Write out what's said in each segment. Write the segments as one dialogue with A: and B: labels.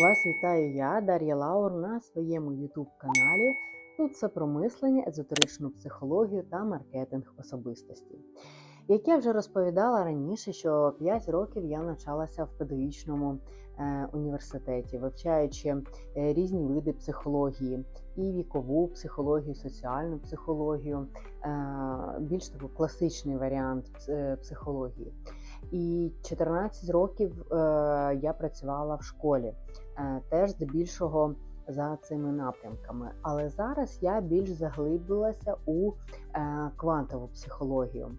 A: Вас вітаю я, Дар'я Лаур, на своєму YouTube каналі. Тут все про мислення, езотеричну психологію та маркетинг особистості. Як я вже розповідала раніше, що 5 років я навчалася в педагогічному е, університеті, вивчаючи е, різні види психології, і вікову психологію, соціальну психологію, е, більш таку класичний варіант психології. І 14 років е, я працювала в школі, е, теж здебільшого за цими напрямками. Але зараз я більш заглибилася у е, квантову психологію.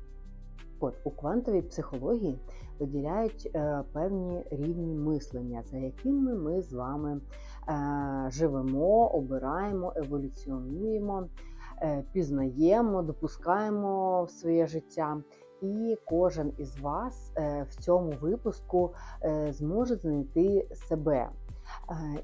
A: От у квантовій психології виділяють е, певні рівні мислення, за якими ми з вами е, живемо, обираємо, еволюціонуємо, пізнаємо, допускаємо в своє життя. І кожен із вас е, в цьому випуску е, зможе знайти себе е,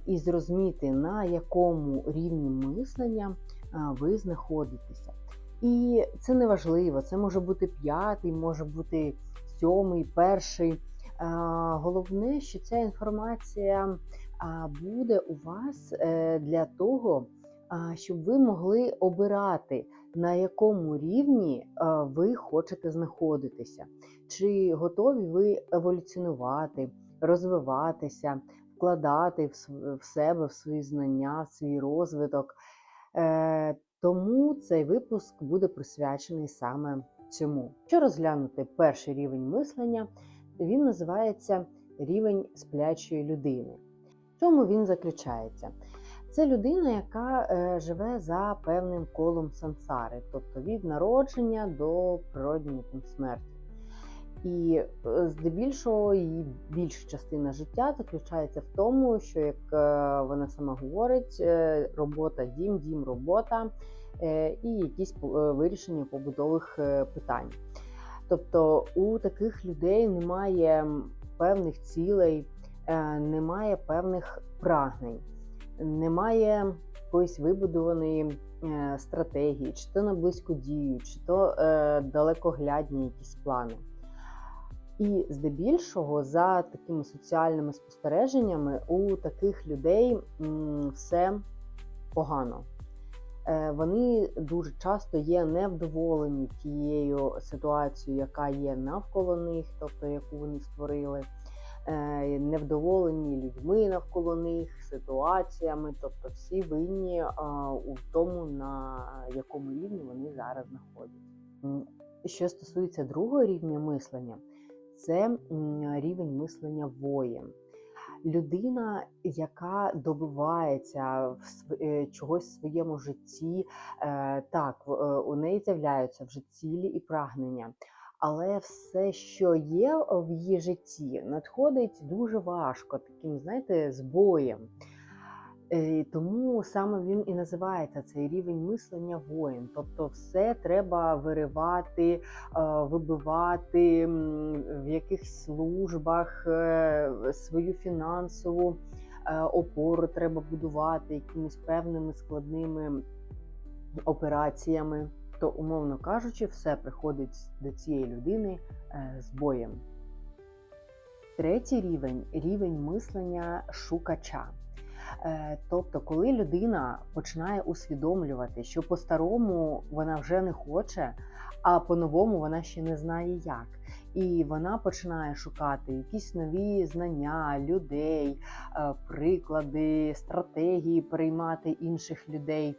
A: і зрозуміти, на якому рівні мислення е, ви знаходитеся. І це не важливо, це може бути п'ятий, може бути сьомий, перший. Е, Головне, що ця інформація буде у вас е, для того, щоб ви могли обирати, на якому рівні ви хочете знаходитися, чи готові ви еволюціонувати, розвиватися, вкладати в себе, в свої знання, в свій розвиток. Е, Тому цей випуск буде присвячений саме цьому. Якщо розглянути перший рівень мислення, він називається рівень сплячої людини. В чому він заключається? Це людина, яка е, живе за певним колом сансари, тобто від народження до природньої смерті. І е, здебільшого її більша частина життя заключається в тому, що як е, вона сама говорить, робота, дім, дім, робота і якісь вирішення побутових питань. Тобто у таких людей немає певних цілей, немає певних прагнень, немає якоїсь вибудованої е, стратегії, чи то на близьку дію, чи то е, далекоглядні якісь плани. І здебільшого, за такими соціальними спостереженнями, у таких людей все погано. Е, Вони дуже часто є невдоволені тією ситуацією, яка є навколо них, тобто яку вони створили, невдоволені людьми навколо них, ситуаціями, тобто всі винні у тому, на якому рівні вони зараз знаходяться. Що стосується другого рівня мислення, це рівень мислення воїн. Людина, яка добивається в е, чогось в своєму житті, е, так, е, у неї з'являються вже цілі і прагнення. Але все, що є в її житті, надходить дуже важко, таким, знаєте, збоєм. Е, Тому саме він і називається цей рівень мислення воїн. Тобто, все треба виривати, вибивати в якихось службах е, свою фінансову е, опору треба будувати якимись певними складними операціями. То, умовно кажучи, все приходить до цієї людини е, з боєм. Третій рівень рівень мислення шукача. Е, Тобто, коли людина починає усвідомлювати, що по-старому вона вже не хоче, а по-новому вона ще не знає як. І вона починає шукати якісь нові знання, людей, е, приклади, стратегії приймати інших людей,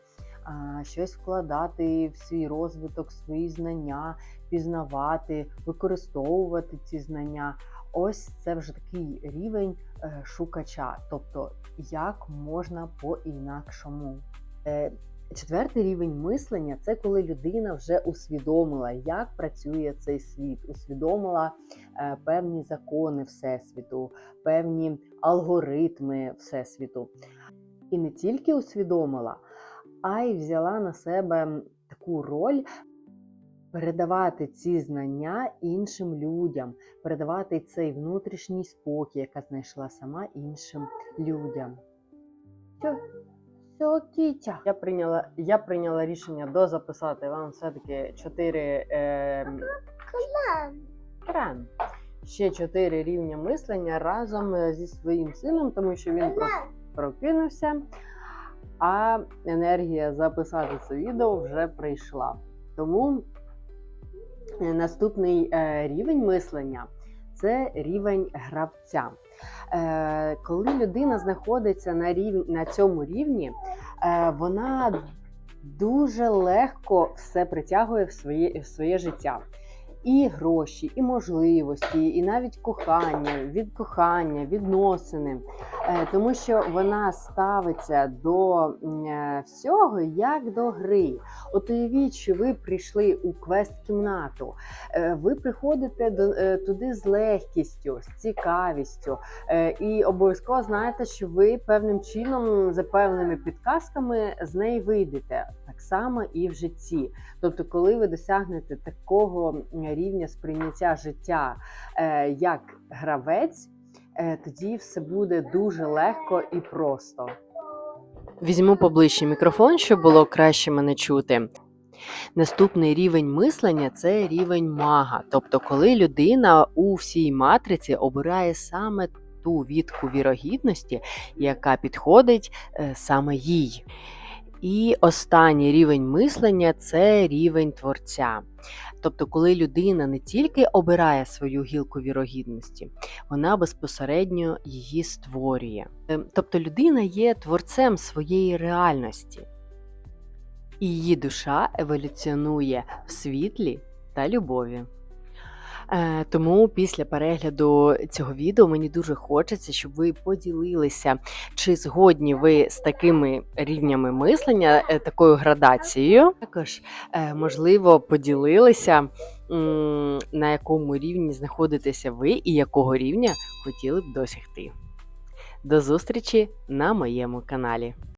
A: щось вкладати в свій розвиток, свої знання, пізнавати, використовувати ці знання. Ось це вже такий рівень е, шукача, тобто як можна по-інакшому. Е, Четвертий рівень мислення це коли людина вже усвідомила, як працює цей світ, усвідомила е, певні закони Всесвіту, певні алгоритми Всесвіту. І не тільки усвідомила, а й взяла на себе таку роль передавати ці знання іншим людям, передавати цей внутрішній спокій, яка знайшла сама іншим людям. Все, все, кітя. Я прийняла, я прийняла рішення дозаписати вам все-таки чотири е, крем. ще чотири рівня мислення разом е, зі своїм сином, тому що він про- прокинувся, а енергія записати це відео вже прийшла. Тому е, наступний е, рівень мислення це рівень гравця. Е, Коли людина знаходиться на, рівні, на цьому рівні, вона дуже легко все притягує в своє, в своє життя. І гроші, і можливості, і навіть кохання, від кохання, відносини. Е, Тому що вона ставиться до е, всього як до гри. От уявіть, що ви прийшли у квест-кімнату, Е, ви приходите туди з легкістю, з цікавістю, і обов'язково знаєте, що ви певним чином, за певними підказками з неї вийдете. Так само і в житті. Тобто, коли ви досягнете такого рівня сприйняття життя е, як гравець, е, тоді все буде дуже легко і просто. Візьму поближче мікрофон, щоб було краще мене чути. Наступний рівень мислення це рівень мага. Тобто, коли людина у всій матриці обирає саме ту відку вірогідності, яка підходить е, саме їй. І останній рівень мислення це рівень творця. Тобто, коли людина не тільки обирає свою гілку вірогідності, вона безпосередньо її створює. Е, Тобто людина є творцем своєї реальності, і її душа еволюціонує в світлі та любові. Е, Тому після перегляду цього відео мені дуже хочеться, щоб ви поділилися, чи згодні ви з такими рівнями мислення, е, такою градацією. Також, е, можливо, поділилися, на якому рівні знаходитеся ви і якого рівня хотіли б досягти. До зустрічі на моєму каналі.